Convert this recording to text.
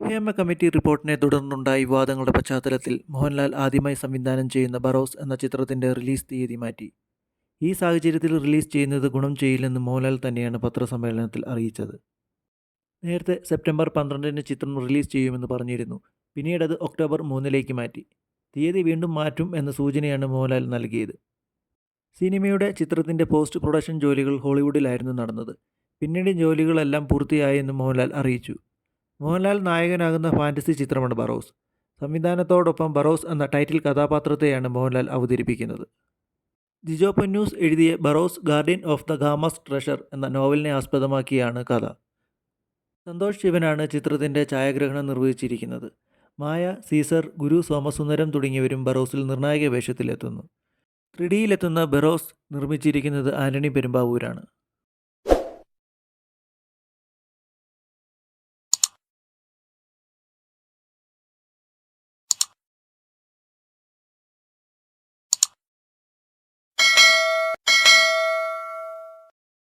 Hema committee റിപ്പോർട്ടിനെ തുടർന്നുണ്ടായ വിവാദങ്ങളുടെ പശ്ചാത്തലത്തിൽ മോഹൻലാൽ ആദ്യമായി സംവിധാനം ചെയ്യുന്ന ബറോസ് എന്ന ചിത്രത്തിന്റെ റിലീസ് തീയതി മാറ്റി. ഈ സാഹചര്യത്തിൽ റിലീസ് ചെയ്യുന്നത് ഗുണം ചെയ്യില്ലെന്ന് മോഹൻലാൽ തന്നെയാണ് പത്രസമ്മേളനത്തിൽ അറിയിച്ചത്. നേരത്തെ സെപ്റ്റംബർ പന്ത്രണ്ടിന് ചിത്രം റിലീസ് ചെയ്യുമെന്ന് പറഞ്ഞിരുന്നു. പിന്നീട് അത് ഒക്ടോബർ മൂന്നിലേക്ക് മാറ്റി. തീയതി വീണ്ടും മാറ്റും എന്ന സൂചനയാണ് മോഹൻലാൽ നൽകിയത്. സിനിമയുടെ ചിത്രത്തിന്റെ പോസ്റ്റ് പ്രൊഡക്ഷൻ ജോലികൾ ഹോളിവുഡിലായിരുന്നു നടന്നത്. പിന്നീട് ജോലികളെല്ലാം പൂർത്തിയായെന്ന് മോഹൻലാൽ അറിയിച്ചു. മോഹൻലാൽ നായകനാകുന്ന ഫാന്റസി ചിത്രമാണ് ബറോസ്. സംവിധാനത്തോടൊപ്പം ബറോസ് എന്ന ടൈറ്റിൽ കഥാപാത്രത്തെയാണ് മോഹൻലാൽ അവതരിപ്പിക്കുന്നത്. ജിജോ പന്യൂസ് എഴുതിയ Barroz guardian of the Gama's treasure എന്ന നോവലിനെ ആസ്പദമാക്കിയാണ് കഥ. സന്തോഷ് ശിവനാണ് ചിത്രത്തിന്റെ ഛായാഗ്രഹണം നിർവഹിച്ചിരിക്കുന്നത്. മായ സീസർ ഗുരു സോമസുന്ദരം തുടങ്ങിയവരും ബറോസിൽ നിർണായക വേഷത്തിലെത്തുന്നു. ത്രിഡിയിലെത്തുന്ന ബറോസ് നിർമ്മിച്ചിരിക്കുന്നത് ആന്റണി പെരുമ്പാവൂരാണ്.